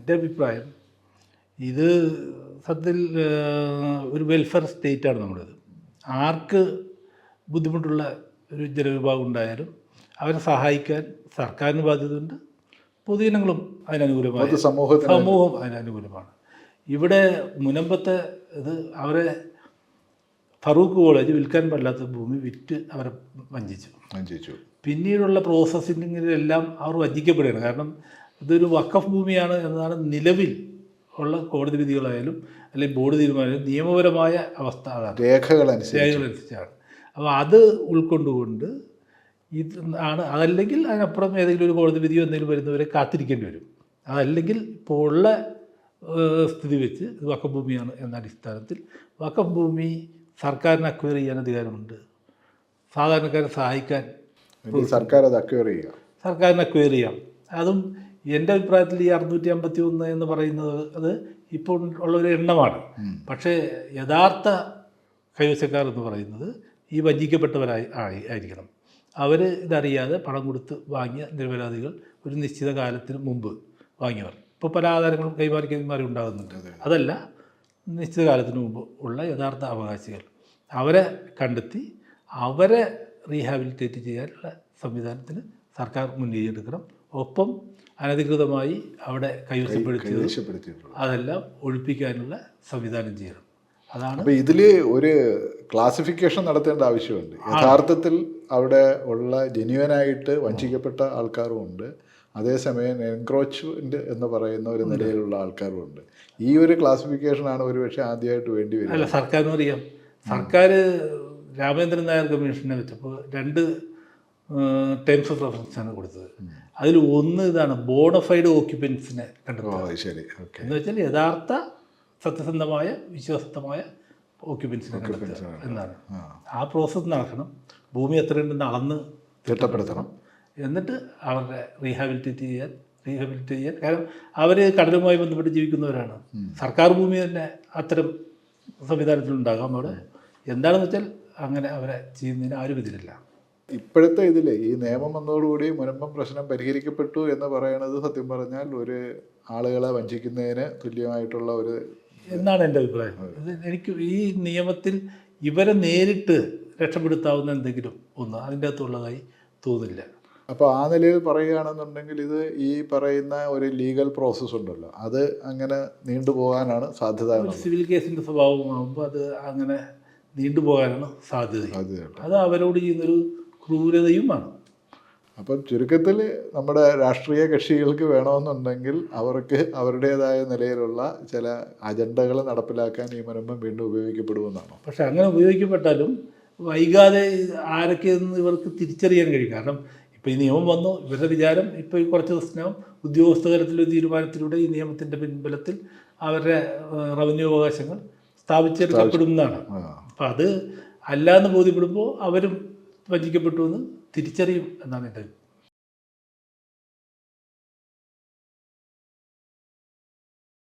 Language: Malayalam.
എന്റെ അഭിപ്രായം ഇത് സത്യത്തിൽ ഒരു വെൽഫെയർ സ്റ്റേറ്റാണ് നമ്മുടേത്. ആർക്ക് ബുദ്ധിമുട്ടുള്ള ഒരു ജനവിഭാഗം ഉണ്ടായാലും അവരെ സഹായിക്കാൻ സർക്കാരിന് ബാധ്യതയുണ്ട്. പൊതുജനങ്ങളും അതിനനുകൂലമാണ് സമൂഹത്തിന് സമൂഹം അതിനനുകൂലമാണ്. ഇവിടെ മുനമ്പത്തെ ഇത് അവരെ ഫറൂഖ് കോളേജ് വിൽക്കാൻ പാടില്ലാത്ത ഭൂമി വിറ്റ് അവരെ വഞ്ചിച്ചു. വഞ്ചിച്ചു. പിന്നീടുള്ള പ്രോസസ്സിങ്ങിലെല്ലാം അവർ വഞ്ചിക്കപ്പെടുകയാണ്. കാരണം ഇതൊരു വക്കഫ് ഭൂമിയാണ് എന്നതാണ് നിലവിൽ ഉള്ള കോടതി വിധികളായാലും അല്ലെങ്കിൽ ബോർഡ് തീരുമാനം നിയമപരമായ അവസ്ഥ അതാണ്. രേഖകളനുസരിച്ചാണ്. അപ്പോൾ അത് ഉൾക്കൊണ്ടുകൊണ്ട് ഇത് ആണ്. അതല്ലെങ്കിൽ അതിനപ്പുറം ഏതെങ്കിലും ഒരു കോടതി വിധിയോ എന്തെങ്കിലും വരുന്നവരെ കാത്തിരിക്കേണ്ടി വരും. അതല്ലെങ്കിൽ ഇപ്പോൾ ഉള്ള സ്ഥിതി വെച്ച് ഇത് വക്കം ഭൂമിയാണ് എന്ന അടിസ്ഥാനത്തിൽ വക്കം ഭൂമി സർക്കാരിന് അക്വയർ ചെയ്യാൻ അധികാരമുണ്ട്. സാധാരണക്കാരെ സഹായിക്കാൻ സർക്കാർ അത് അക്വയർ ചെയ്യാം. സർക്കാരിന് അക്വയർ ചെയ്യാം. അതും എന്റെ അഭിപ്രായത്തിൽ ഈ അറുന്നൂറ്റി അമ്പത്തി ഒന്ന് എന്ന് പറയുന്നത് അത് ഇപ്പോൾ ഉള്ള ഒരു എണ്ണമാണ് പക്ഷേ യഥാർത്ഥ കൈവശക്കാർ എന്ന് പറയുന്നത് ഈ വഞ്ചിക്കപ്പെട്ടവരായി ആയി ആയിരിക്കണം. അവർ ഇതറിയാതെ പണം കൊടുത്ത് വാങ്ങിയ നിരപരാധികൾ ഒരു നിശ്ചിത കാലത്തിന് മുമ്പ് വാങ്ങിയവർ. ഇപ്പോൾ പല ആധാരങ്ങളും കൈമാറി കൈമാറി ഉണ്ടാകുന്നുണ്ട് അതല്ല നിശ്ചിത കാലത്തിന് മുമ്പ് ഉള്ള യഥാർത്ഥ അവകാശികൾ. അവരെ കണ്ടെത്തി അവരെ റീഹാബിലിറ്റേറ്റ് ചെയ്യാനുള്ള സംവിധാനത്തിന് സർക്കാർ മുൻകൈ എടുക്കണം. ഒപ്പം അനധികൃതമായി അവിടെ കൈവശപ്പെടുത്തിയത് അതെല്ലാം ഒഴിപ്പിക്കാനുള്ള സംവിധാനം ചെയ്യണം. അതാണ് അപ്പൊ ഇതിൽ ഒരു ക്ലാസിഫിക്കേഷൻ നടത്തേണ്ട ആവശ്യമുണ്ട്. യഥാർത്ഥത്തിൽ അവിടെ ഉള്ള ജെന്യുവനായിട്ട് വഞ്ചിക്കപ്പെട്ട ആൾക്കാരും ഉണ്ട്. അതേസമയം എൻക്രോച്ച്മെന്റ് എന്ന് പറയുന്ന ഒരു നിലയിലുള്ള ആൾക്കാരും ഉണ്ട്. ഈ ഒരു ക്ലാസിഫിക്കേഷൻ ആണ് ഒരുപക്ഷെ ആദ്യമായിട്ട് വേണ്ടി വരുന്നത് അല്ല സർക്കാരിനും അറിയാം സർക്കാർ രാമേന്ദ്രൻ നായർ കമ്മീഷനെ വെച്ചപ്പോൾ രണ്ട് ടേംസ് ഓഫ് റെഫറൻസാണ് കൊടുത്തത്. അതിൽ ഒന്ന് ഇതാണ് ബോണഫൈഡ് ഓക്യുപ്പൻസിനെ ഓ ശരി. എന്ന് വെച്ചാൽ യഥാർത്ഥ സത്യസന്ധമായ വിശ്വസ്തമായ ഓക്യുപ്പൻസിനെ കണ്ടെത്തുക എന്നാണ്. ആ. പ്രോസസ്സ് നടക്കണം. ഭൂമി എത്രയുണ്ടെന്ന് അളന്ന് തിട്ടപ്പെടുത്തണം. എന്നിട്ട് അവരുടെ റീഹാബിലിറ്റേറ്റ് ചെയ്യാൻ റീഹാബിലിറ്റേറ്റ് ചെയ്യാൻ. കാരണം അവർ കടലുമായി ബന്ധപ്പെട്ട് ജീവിക്കുന്നവരാണ്. സർക്കാർ ഭൂമി തന്നെ അത്തരം സംവിധാനത്തിലുണ്ടാകാം അവിടെ എന്താണെന്ന് വെച്ചാൽ അങ്ങനെ അവരെ ചെയ്യുന്നതിന് ആരും എതിരില്ല ഇപ്പോഴത്തെ ഇതിൽ ഈ നിയമം വന്നതോടുകൂടി മുനമ്പം പ്രശ്നം പരിഹരിക്കപ്പെട്ടു എന്ന് പറയുന്നത് സത്യം പറഞ്ഞാൽ ഒരു ആളുകളെ വഞ്ചിക്കുന്നതിന് തുല്യമായിട്ടുള്ള ഒരു എന്നാണ് എന്റെ അഭിപ്രായം? എനിക്ക് ഈ നിയമത്തിൽ ഇവരെ നേരിട്ട് രക്ഷപ്പെടുത്താവുന്ന എന്തെങ്കിലും ഒന്ന് അതിന്റെ അകത്തുള്ളതായി തോന്നില്ല. അപ്പോൾ ആ നിലയിൽ പറയുകയാണെന്നുണ്ടെങ്കിൽ ഇത് ഈ പറയുന്ന ഒരു ലീഗൽ പ്രോസസ്സ് ഉണ്ടല്ലോ. അത് അങ്ങനെ നീണ്ടുപോകാനാണ് സാധ്യത സിവിൽ കേസിന്റെ സ്വഭാവമാകുമ്പോൾ അത് അങ്ങനെ നീണ്ടുപോകാനാണ് സാധ്യത. അത് അവരോട് ചെയ്യുന്നൊരു ക്രൂരതയുമാണ്. അപ്പം ചുരുക്കത്തിൽ നമ്മുടെ രാഷ്ട്രീയ കക്ഷികൾക്ക് വേണമെന്നുണ്ടെങ്കിൽ അവർക്ക് അവരുടേതായ നിലയിലുള്ള ചില അജണ്ടകൾ നടപ്പിലാക്കാൻ ഈ മുനമ്പം വീണ്ടും ഉപയോഗിക്കപ്പെടുമെന്നാണോ? പക്ഷെ അങ്ങനെ ഉപയോഗിക്കപ്പെട്ടാലും വൈകാതെ ആരൊക്കെയെന്ന് ഇവർക്ക് തിരിച്ചറിയാൻ കഴിയും. കാരണം ഇപ്പോൾ ഈ നിയമം വന്നു ഇവരുടെ വിചാരം ഇപ്പോൾ ഈ കുറച്ച് ദിവസത്തിനകം ഉദ്യോഗസ്ഥ തലത്തിലൊരു തീരുമാനത്തിലൂടെ ഈ നിയമത്തിന്റെ പിൻബലത്തിൽ അവരുടെ റവന്യൂ അവകാശങ്ങൾ സ്ഥാപിച്ചെടുക്കപ്പെടുന്നതാണ് അപ്പം അത് അല്ലാന്ന് ബോധ്യപ്പെടുമ്പോൾ അവരും വഞ്ചിക്കപ്പെട്ടു എന്ന് തിരിച്ചറിയും എന്നാണ് എന്റെ